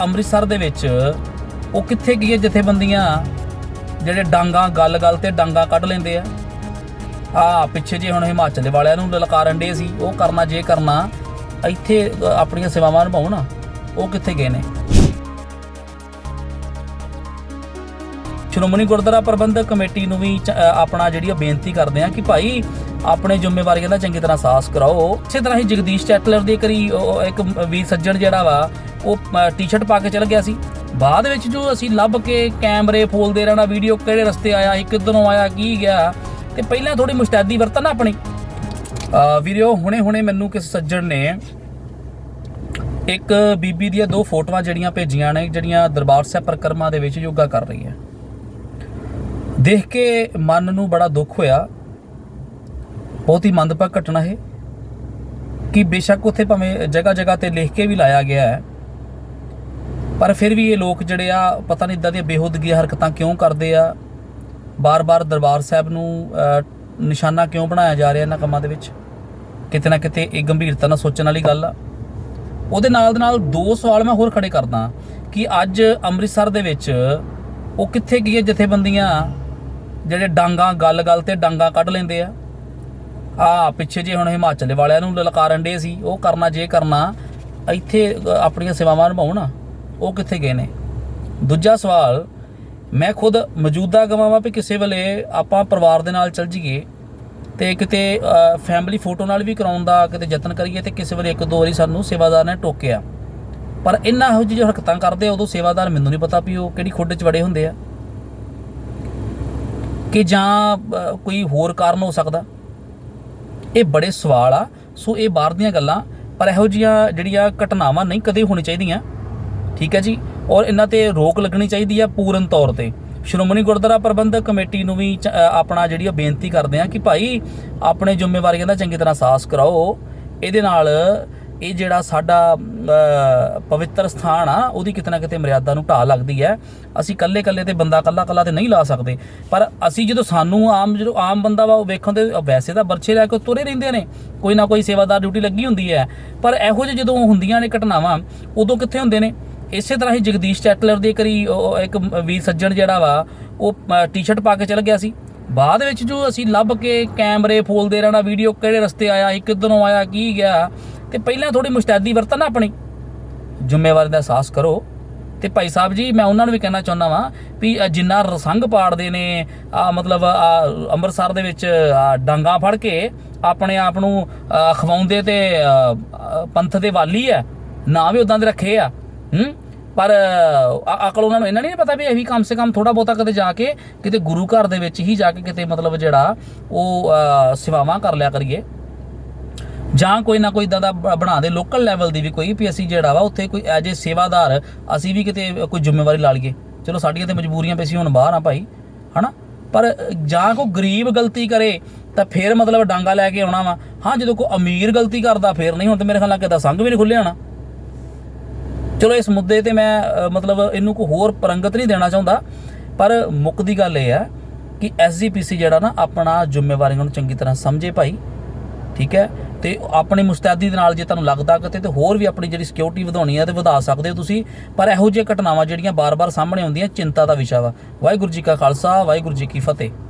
ਅੰਮ੍ਰਿਤਸਰ ਦੇ ਵਿੱਚ, ਉਹ ਕਿੱਥੇ ਗਈਆਂ ਜਥੇਬੰਦੀਆਂ? ਜਿਹੜੇ ਡਾਂਗਾ ਗੱਲ-ਗੱਲ ਤੇ ਡਾਂਗਾ ਕੱਢ ਲੈਂਦੇ ਆ। ਆ ਪਿੱਛੇ ਜੇ ਹੁਣ ਹਿਮਾਚਲ ਦੇ ਵਾਲਿਆਂ ਨੂੰ ਲਲਕਾਰਨ ਦੇ ਸੀ, ਉਹ ਕਰਨਾ ਜੇ ਕਰਨਾ, ਇੱਥੇ ਆਪਣੀਆਂ ਸੇਵਾਵਾਂ ਨਿਭਾਉਣ, ਉਹ ਕਿੱਥੇ ਗਏ ਨੇ? ਸ਼੍ਰੋਮਣੀ ਗੁਰਦੁਆਰਾ ਪ੍ਰਬੰਧਕ ਕਮੇਟੀ ਨੂੰ ਵੀ ਚ- ਆਪਣਾ ਜਿਹੜੀ ਆ ਬੇਨਤੀ ਕਰਦੇ ਆ ਕਿ ਭਾਈ ਆਪਣੇ ਜ਼ਿੰਮੇਵਾਰੀਆਂ ਦਾ ਚੰਗੀ ਤਰ੍ਹਾਂ ਸਾਹਸ ਕਰਾਓ। ਇਸੇ ਤਰ੍ਹਾਂ ਹੀ ਜਗਦੀਸ਼ ਚੈਟਲਰ ਦੇ ਕਰੀ ਇੱਕ ਵੀਰ ਸੱਜਣ ਜਿਹੜਾ ਵਾ ਉਹ ਟੀ-ਸ਼ਰਟ ਪਾ ਕੇ ਚਲ ਗਿਆ ਸੀ। ਬਾਅਦ ਵਿੱਚ ਜੋ ਅਸੀਂ ਲੱਭ ਕੇ ਕੈਮਰੇ ਫੋਲਦੇ ਰਹਿਣਾ ਵੀਡੀਓ ਕਿਹੜੇ ਰਸਤੇ ਆਇਆ ਸੀ ਕਿੱਧਰੋਂ ਆਇਆ ਕੀ ਗਿਆ ਤੇ ਪਹਿਲਾਂ ਥੋੜੀ ਮੁਸਤੈਦੀ ਵਰਤਣ ਨਾ ਆਪਣੀ। ਅ, ਹੁਣੇ ਹੁਣੇ ਮੈਨੂੰ ਕਿਸ ਸੱਜਣ ਨੇ ਇੱਕ ਬੀਬੀ ਦੀਆਂ ਦੋ ਫੋਟੋਆਂ ਜਿਹੜੀਆਂ ਭੇਜੀਆਂ ਨੇ ਜਿਹੜੀਆਂ ਦਰਬਾਰ ਸਾਹਿਬ ਪ੍ਰਕਰਮਾ ਦੇ ਵਿੱਚ ਯੋਗਾ ਕਰ ਰਹੀ ਹੈ। ਦੇਖ ਕੇ ਮਨ ਨੂੰ ਬੜਾ ਦੁੱਖ ਹੋਇਆ। ਬਹੁਤ ਹੀ ਮੰਦਭਾਗ ਘਟਨਾ ਹੈ ਕਿ ਬੇਸ਼ੱਕ ਉੱਥੇ ਭਾਵੇਂ ਜਗ੍ਹਾ ਜਗ੍ਹਾ ਤੇ ਲਿਖ ਕੇ ਵੀ ਲਾਇਆ ਗਿਆ ਹੈ, ਪਰ ਫਿਰ ਵੀ ਇਹ ਲੋਕ ਜਿਹੜੇ ਆ, ਪਤਾ ਨਹੀਂ ਇਦਾਂ ਦੀਆਂ ਬੇਹੂਦਗੀਆਂ ਹਰਕਤਾਂ ਕਿਉਂ ਕਰਦੇ ਆ, ਬਾਰ-ਬਾਰ ਦਰਬਾਰ ਸਾਹਿਬ ਨੂੰ ਨਿਸ਼ਾਨਾ ਕਿਉਂ ਬਣਾਇਆ ਜਾ ਰਿਹਾ ਇਹਨਾਂ ਕੰਮਾਂ ਦੇ ਵਿੱਚ? ਕਿਤੇ ਨਾ ਕਿਤੇ ਇਹ ਗੰਭੀਰਤਾ ਨਾਲ ਸੋਚਣ ਵਾਲੀ ਗੱਲ ਆ। ਉਹਦੇ ਨਾਲ ਦੇ ਨਾਲ ਦੋ ਸਵਾਲ ਮੈਂ ਹੋਰ ਖੜੇ ਕਰਦਾ ਕਿ ਅੱਜ ਅੰਮ੍ਰਿਤਸਰ ਦੇ ਵਿੱਚ ਉਹ ਕਿੱਥੇ ਗਈਆਂ ਜਥੇਬੰਦੀਆਂ? ਜਿਹੜੇ ਡਾਂਗਾ ਗੱਲ-ਗੱਲ ਤੇ ਡਾਂਗਾ ਕੱਢ ਲੈਂਦੇ ਆ। ਆ ਪਿੱਛੇ ਜੇ ਹੁਣ ਹਿਮਾਚਲ ਵਾਲਿਆਂ ਨੂੰ ਲਲਕਾਰਨ ਡੇ ਸੀ, ਉਹ ਕਰਨਾ ਜੇ ਕਰਨਾ, ਇੱਥੇ ਆਪਣੀਆਂ ਸੇਵਾਵਾਂ ਨਿਭਾਉਣ, ਉਹ ਕਿੱਥੇ ਗਏ ਨੇ? ਦੂਜਾ ਸਵਾਲ, ਮੈਂ ਖੁਦ ਮੌਜੂਦਾ ਗਵਾਵਾਂ ਵੀ ਕਿਸੇ ਵੇਲੇ ਆਪਾਂ ਪਰਿਵਾਰ ਦੇ ਨਾਲ ਚੱਲ ਜੀਏ ਤੇ ਕਿਤੇ ਫੈਮਿਲੀ ਫੋਟੋ ਨਾਲ ਵੀ ਕਰਾਉਣ ਦਾ ਕਿਤੇ ਯਤਨ ਕਰੀਏ ਤੇ ਕਿਸੇ ਵੇਲੇ ਇੱਕ ਦੋ ਵਾਰੀ ਸਾਨੂੰ ਸੇਵਾਦਾਰ ਨੇ ਟੋਕਿਆ। ਪਰ ਇਹਨਾਂ ਇਹੋ ਜਿਹੀ ਹਰਕਤਾਂ ਕਰਦੇ ਉਦੋਂ ਸੇਵਾਦਾਰ ਮੈਨੂੰ ਨਹੀਂ ਪਤਾ ਵੀ ਉਹ ਕਿਹੜੀ ਖੁੱਡ 'ਚ ਵੜੇ ਹੁੰਦੇ ਆ। ਕਿ ਜਾਂ ਕੋਈ ਹੋਰ ਕਾਰਨ ਹੋ ਸਕਦਾ? ਇਹ ਬੜੇ ਸਵਾਲ ਆ। ਸੋ ਇਹ ਬਾਹਰ ਦੀਆਂ ਗੱਲਾਂ, ਪਰ ਇਹੋ ਜੀਆਂ ਜਿਹੜੀਆਂ ਘਟਨਾਵਾਂ ਨਹੀਂ ਕਦੇ ਹੋਣੀ ਚਾਹੀਦੀਆਂ। ਠੀਕ ਹੈ ਜੀ? ਔਰ ਇਹਨਾਂ ਤੇ ਰੋਕ ਲੱਗਣੀ ਚਾਹੀਦੀ ਆ ਪੂਰਨ ਤੌਰ ਤੇ। ਸ਼੍ਰੋਮਣੀ ਗੁਰਦੁਆਰਾ ਪ੍ਰਬੰਧਕ ਕਮੇਟੀ ਨੂੰ ਵੀ ਚ- ਆਪਣਾ ਜਿਹੜੀ ਆ ਬੇਨਤੀ ਕਰਦੇ ਆ ਕਿ ਭਾਈ, ਆਪਣੇ ਜ਼ਿੰਮੇਵਾਰੀਆਂ ਦਾ ਚੰਗੀ ਤਰ੍ਹਾਂ ਸਾਹਸ ਕਰਾਓ। ਇਹਦੇ ਨਾਲ ਇਹ ਜਿਹੜਾ ਸਾਡਾ ਪਵਿੱਤਰ ਸਥਾਨ ਆ, ਉਹਦੀ ਕਿਤੇ ਨਾ ਕਿਤੇ ਮਰਿਆਦਾ ਨੂੰ ਢਾਹ ਲੱਗਦੀ ਹੈ। ਅਸੀਂ ਕੱਲੇ ਕੱਲੇ ਤੇ ਬੰਦਾ ਕੱਲਾ ਕੱਲਾ ਤੇ ਨਹੀਂ ਲਾ ਸਕਦੇ। ਪਰ ਅਸੀਂ ਜਦੋਂ ਸਾਨੂੰ ਆਮ, ਜਦੋਂ ਆਮ ਬੰਦਾ ਵਾ, ਉਹ ਵੇਖਣ ਦੇ ਵੈਸੇ ਤਾਂ ਬਰਛੇ ਲੈ ਕੇ ਤੁਰੇ ਰਹਿੰਦੇ ਨੇ। ਕੋਈ ਨਾ ਕੋਈ ਸੇਵਾਦਾਰ ਡਿਊਟੀ ਲੱਗੀ ਹੁੰਦੀ ਹੈ। ਪਰ ਇਹੋ ਜਿਹੇ ਜਦੋਂ ਹੁੰਦੀਆਂ ਨੇ ਘਟਨਾਵਾਂ, ਉਦੋਂ ਕਿੱਥੇ ਹੁੰਦੇ ਨੇ? ਇਸੇ ਤਰ੍ਹਾਂ ਹੀ ਜਗਦੀਸ਼ ਚੈਟਲਰ ਦੇ ਕਰੀ ਇੱਕ ਵੀਰ ਸੱਜਣ ਜਿਹੜਾ ਵਾ, ਉਹ ਟੀ-ਸ਼ਰਟ ਪਾ ਕੇ ਚੱਲ ਗਿਆ ਸੀ। ਬਾਅਦ ਵਿੱਚ ਜੋ ਅਸੀਂ ਲੱਭ ਕੇ ਕੈਮਰੇ ਫੋਲਦੇ ਰਹਿਣਾ ਵੀਡੀਓ ਕਿਹੜੇ ਰਸਤੇ ਆਇਆ ਸੀ ਕਿੱਧਰੋਂ ਆਇਆ, ਕੀ ਗਿਆ, ਤੇ ਪਹਿਲਾਂ ਥੋੜੀ ਮੁਸਤੈਦੀ ਵਰਤਣ ਨਾ ਆਪਣੀ। ਜ਼ਿੰਮੇਵਾਰੀ ਦਾ ਅਹਿਸਾਸ ਕਰੋ। ਤੇ ਭਾਈ ਸਾਹਿਬ ਜੀ, ਮੈਂ ਉਹਨਾਂ ਨੂੰ ਵੀ ਕਹਿਣਾ ਚਾਹੁੰਦਾ ਵਾਂ ਵੀ ਜਿੰਨਾ ਰਸੰਗ ਪਾੜਦੇ ਨੇ, ਆ ਮਤਲਬ ਅੰਮ੍ਰਿਤਸਰ ਦੇ ਵਿੱਚ ਆਹ ਡਾਂਗਾ ਫੜ ਕੇ ਆਪਣੇ ਆਪ ਨੂੰ ਖਵਾਉਂਦੇ ਤੇ ਪੰਥ ਦੇ ਵਾਲੀ ਆ ਨਾ ਵੀ ਉਦਾਂ ਦੇ ਰੱਖੇ ਆ। ਹੂੰ? ਪਰ ਅਕਲ ਉਹਨਾਂ ਨੂੰ ਇਹਨਾਂ ਨਹੀਂ ਪਤਾ ਵੀ ਇਹ ਵੀ ਕਮ ਸੇ ਕਮ ਥੋੜਾ ਬਹੁਤਾ ਕਦੇ ਜਾ ਕੇ, ਕਿਤੇ ਗੁਰੂ ਘਰ ਦੇ ਵਿੱਚ ਹੀ ਜਾ ਕੇ ਕਿਤੇ ਮਤਲਬ ਜਿਹੜਾ ਉਹ ਸੇਵਾਵਾਂ ਕਰ ਲਿਆ ਕਰੀਏ। ਜਾਂ ਕੋਈ ਨਾ ਕੋਈ ਇਦਾਂ ਦਾ ਬ- ਬਣਾ ਦੇ ਲੋਕਲ ਲੈਵਲ ਦੀ ਵੀ ਕੋਈ ਵੀ ਅਸੀਂ ਜਿਹੜਾ ਵਾ ਉੱਥੇ ਕੋਈ ਐਜ ਏ ਸੇਵਾਦਾਰ, ਅਸੀਂ ਵੀ ਕਿਤੇ ਕੋਈ ਜ਼ਿੰਮੇਵਾਰੀ ਲਾ ਲਈਏ। ਚਲੋ ਸਾਡੀਆਂ ਤੇ ਮਜਬੂਰੀਆਂ ਪਈ ਸੀ, ਹੁਣ ਬਾਹਰ ਆ ਭਾਈ, ਹਨਾ? ਪਰ ਜਾਂ ਕੋਈ ਗਰੀਬ ਗਲਤੀ ਕਰੇ, ਤਾਂ ਫਿਰ ਮਤਲਬ ਡਾਂਗਾ ਲੈ ਕੇ ਆਉਣਾ ਵਾ। ਹਾਂ, ਜਦੋਂ ਕੋਈ ਅਮੀਰ ਗਲਤੀ ਕਰਦਾ, ਫਿਰ ਨਹੀਂ, ਹੁਣ ਤੇ ਮੇਰੇ ਖਿਆਲ ਨਾਲ ਕਿਦਾ ਸੰਗ ਵੀ ਨਹੀਂ ਖੁੱਲਿਆ ਹੋਣਾ। ਚਲੋ ਇਸ ਮੁੱਦੇ ਤੇ ਮੈਂ ਮਤਲਬ ਇਹਨੂੰ ਕੋਈ ਹੋਰ ਪਰੰਗਤ ਨਹੀਂ ਦੇਣਾ ਚਾਹੁੰਦਾ, ਪਰ ਮੁੱਖ ਦੀ ਗੱਲ ਇਹ ਹੈ ਕਿ ਐਸਜੀਪੀਸੀ ਜਿਹੜਾ ਨਾ ਆਪਣਾ ਜ਼ਿੰਮੇਵਾਰੀਆਂ ਨੂੰ ਚੰਗੀ ਤਰ੍ਹਾਂ ਸਮਝੇ ਭਾਈ, ਠੀਕ ਹੈ? ਤੇ ਆਪਣੀ ਮੁਸਤੈਦੀ ਦੇ ਨਾਲ ਜੇ ਤੁਹਾਨੂੰ ਲੱਗਦਾ ਕਿਤੇ ਤੇ ਹੋਰ ਵੀ ਆਪਣੀ ਜਿਹੜੀ ਸਿਕਿਉਰਿਟੀ ਵਧਾਉਣੀ ਹੈ ਤੇ ਵਧਾ ਸਕਦੇ ਹੋ ਤੁਸੀਂ, ਪਰ ਇਹੋ ਜਿਹੀਆਂ ਘਟਨਾਵਾਂ ਜਿਹੜੀਆਂ ਬਾਰ-ਬਾਰ ਸਾਹਮਣੇ ਆਉਂਦੀਆਂ, ਚਿੰਤਾ ਦਾ ਵਿਸ਼ਾ ਵਾ। ਵਾਹਿਗੁਰੂ ਜੀ ਕਾ ਖਾਲਸਾ, ਵਾਹਿਗੁਰੂ ਜੀ ਕੀ ਫਤਿਹ।